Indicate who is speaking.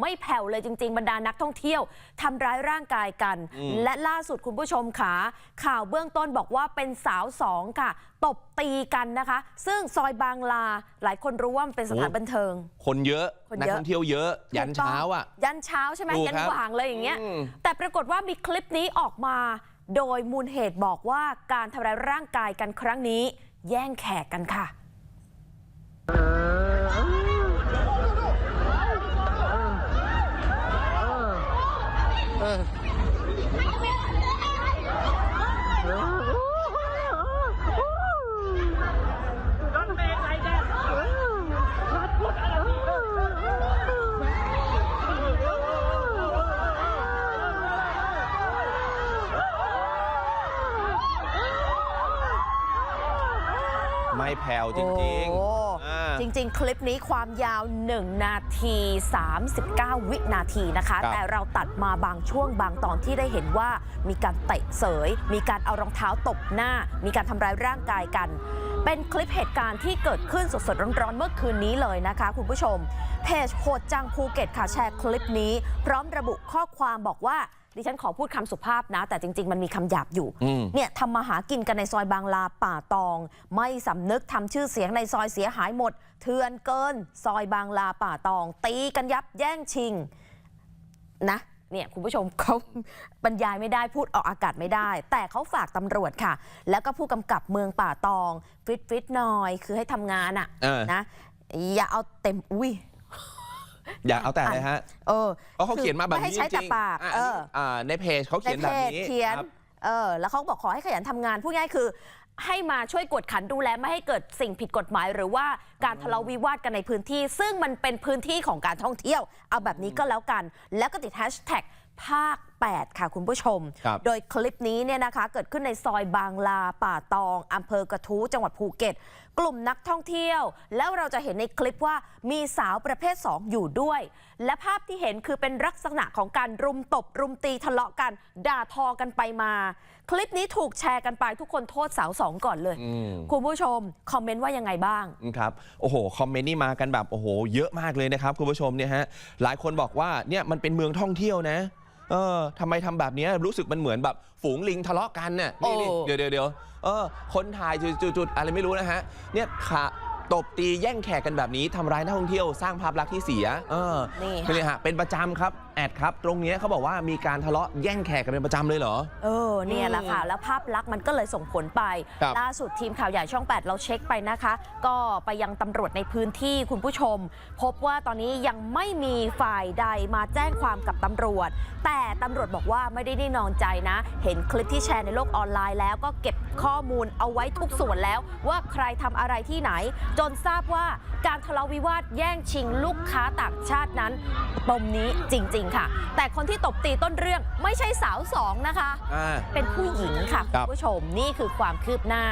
Speaker 1: ไม่แผ่วเลยจริง ๆ บรรดานักท่องเที่ยวทำร้ายร่างกายกัน
Speaker 2: อืม
Speaker 1: และล่าสุดคุณผู้ชมขาข่าวเบื้องต้นบอกว่าเป็นสาวสองค่ะ ตบตีกันนะคะ ซึ่งซอยบางลาหลายคนรู้ว่ามันเป็นสถานบันเทิง
Speaker 2: คนเยอะ
Speaker 1: คน
Speaker 2: นัก
Speaker 1: เยอะ
Speaker 2: ท่องเที่ยวเยอะยันเช้าอะ
Speaker 1: ยันเช้าใช่ไหม
Speaker 2: ถูก
Speaker 1: ยัน
Speaker 2: ครับ
Speaker 1: หว่างเลยอย่างเงี้ย
Speaker 2: อืม
Speaker 1: แต่ปรากฏว่ามีคลิปนี้ออกมา โดยมูลเหตุบอกว่าการทำร้ายร่างกายกันครั้งนี้ แย่งแขกกันค่ะ
Speaker 2: ไม่แผ่วจริงๆ
Speaker 1: จริง ๆ คลิปนี้ความยาว 1 นาที 39 วินาทีนะคะ
Speaker 2: ครับ
Speaker 1: แต่เราตัดมาบางช่วงบางตอนที่ได้เห็นว่ามีการเตะเสย มีการเอารองเท้าตบหน้า มีการทำร้ายร่างกายกัน เป็นคลิปเหตุการณ์ที่เกิดขึ้นสดๆร้อนๆเมื่อคืนนี้เลยนะคะ คุณผู้ชมเพจโหดจังภูเก็ตค่ะแชร์คลิปนี้ พร้อมระบุข้อความบอกว่า ดิฉันขอพูดคำสุภาพนะ แต่จริง ๆ มันมีคำหยาบอยู่
Speaker 2: อืม
Speaker 1: เนี่ยทำมาหากินกันในซอยบางลาป่าตอง ไม่สำนึกทำชื่อเสียงในซอยเสียหายหมดเถื่อนเกิน ซอยบางลาป่าตอง ตีกันยับแย่งชิง นะเนี่ยคุณผู้ชมเขาบรรยายไม่ได้พูดออกอากาศไม่ได้ แต่เขาฝากตำรวจค่ะ แล้วก็ผู้กำกับเมืองป่าตอง ฟิตฟิตๆหน่อย คือให้ทำงานอะ
Speaker 2: เออ
Speaker 1: นะอย่าเอาเต็มอุ้ย
Speaker 2: อยากเอาแต่อะไรฮะ
Speaker 1: เออ
Speaker 2: เพราะเขาเขียนมาแบบ
Speaker 1: ไม่ให้
Speaker 2: นี้
Speaker 1: ใช้
Speaker 2: จ
Speaker 1: แต่
Speaker 2: ริง
Speaker 1: ปาก
Speaker 2: ๆอะ
Speaker 1: เออ
Speaker 2: อ่าในเพจเขา
Speaker 1: ใน
Speaker 2: เขียน
Speaker 1: เพ
Speaker 2: แบบ
Speaker 1: จ
Speaker 2: นี้
Speaker 1: เขียน
Speaker 2: ครับ
Speaker 1: เออแล้วเขาบอกขอให้ขยันทำงานพูดง่ายคือ ให้มาช่วยกวดขันดูแลไม่ให้เกิดสิ่งผิดกฎหมาย หรือว่าการทะเลาะวิวาทกันในพื้นที่ ซึ่งมันเป็นพื้นที่ของการท่องเที่ยว เอาแบบนี้ก็แล้วกัน แล้วก็ติดแฮชแท็กภาค 8 ค่ะคุณผู้ชม
Speaker 2: ครับ
Speaker 1: โดยคลิปนี้เนี่ยนะคะ เกิดขึ้นในซอยบางลาป่าตองอำเภอกระทู้จังหวัดภูเก็ต กลุ่มนักท่องเที่ยว แล้วเราจะเห็นในคลิปว่ามีสาวประเภท 2 อยู่ด้วย และภาพที่เห็นคือเป็นลักษณะของการรุมตบ รุมตีทะเลาะกัน ด่าทอกันไปมา คลิปนี้ถูกแชร์กันไปทุกคนโทษสาวสองก่อนเลย
Speaker 2: อืม
Speaker 1: คุณผู้ชมคอมเมนต์ว่ายังไงบ้าง
Speaker 2: ครับโอ้โหคอมเมนต์นี่มากันแบบโอ้โหเยอะมากเลยนะครับคุณผู้ชมเนี่ยฮะหลายคนบอกว่าเนี่ยมันเป็นเมืองท่องเที่ยวนะ เออทำไมทำแบบเนี้ยรู้สึกมันเหมือนแบบฝูงลิงทะเลาะกันน่ะนี่นี่
Speaker 1: โอ้
Speaker 2: เดี๋ยวเดี๋ยวเดี๋ยวเออคนถ่ายจุดๆๆอะไรไม่รู้นะฮะเนี่ยขาตบตีแย่งแขกกันแบบนี้ทำร้ายนักท่องเที่ยวสร้างภาพลักษณ์ที่เสียเออ
Speaker 1: นี่
Speaker 2: นี่ฮะเป็นประจำครับแอดครับ ตรงเนี้ยเขาบอกว่ามีการทะเลาะแย่งแขกกันเป็นประจำเลยเหรอ
Speaker 1: เออเนี่ยแหละค่ะ แล้วภาพลักษณ์มันก็เลยส่งผลไป
Speaker 2: ครับ
Speaker 1: ล่าสุดทีมข่าวใหญ่ช่อง 8 เราเช็คไปนะคะ ก็ไปยังตำรวจในพื้นที่คุณผู้ชม พบว่าตอนนี้ยังไม่มีฝ่ายใดมาแจ้งความกับตำรวจ แต่ตำรวจบอกว่าไม่ได้นิ่งนอนใจนะ เห็นคลิปที่แชร์ในโลกออนไลน์แล้วก็เก็บข้อมูลเอาไว้ทุกส่วนแล้ว ว่าใครทำอะไรที่ไหน จนทราบว่าการทะเลาะวิวาทแย่งชิงลูกค้าต่างชาตินั้นปมนี้จริงๆค่ะ แต่คนที่ตบตีต้นเรื่องไม่ใช่สาวสองนะคะ
Speaker 2: อ่า
Speaker 1: เป็นผู้หญิงค่ะ
Speaker 2: ครับ
Speaker 1: คุณผู้ชมนี่คือความคืบหน้า